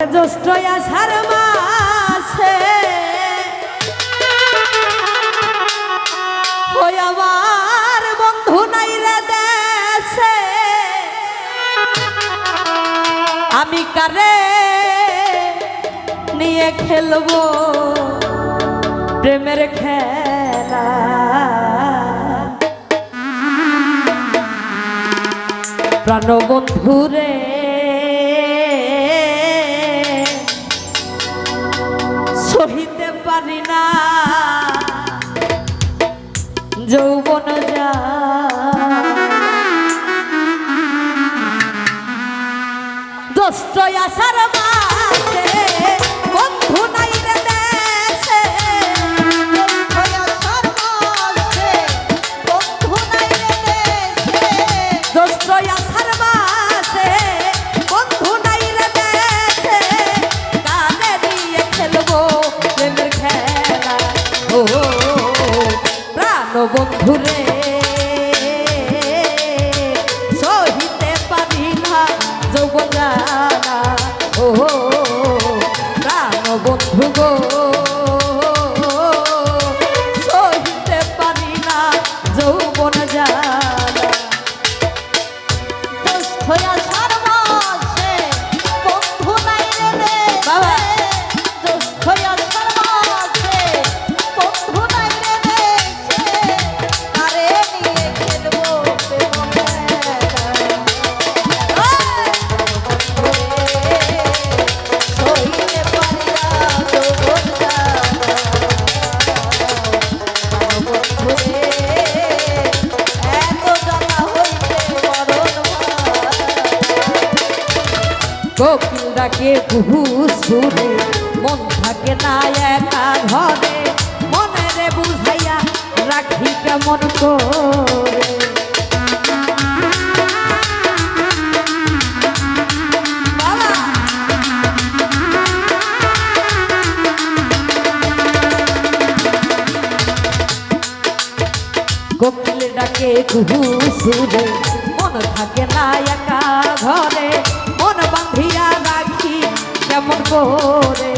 জ্যৈষ্ঠ আষাঢ় মাসে ওই আমার বন্ধু নাই রে দেশে। আমি কারে নিয়ে খেলব প্রেমের খেলা? প্রাণবন্ধু রে পারি না। যৌবন যা। দোষ্ট আসার কোকিল ডাকে কুহু সুরে মন থাকে না একা ঘরে। মনে বুঝাইয়া রাখি কেমন করে! কোকিল ডাকে কুহু সুরে মন থাকে না একা ঘরে। মন বাঁধিয়া রাখি কেমন করে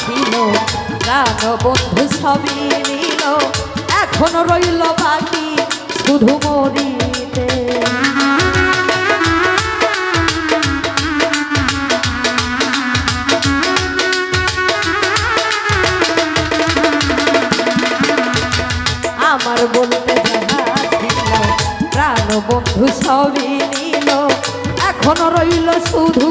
ছিল। প্রাণ বন্ধু সবই নিল। এখন রইল বাকি শুধু মরিতে। আমার বলতে প্রাণ বন্ধু সবই নিল। এখন রইল শুধু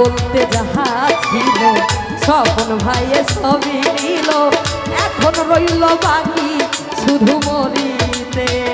বলতে যাহা ছিল স্বপন ভাইয়ে সবই নিল। এখন রইল বাকি শুধু মরিতে।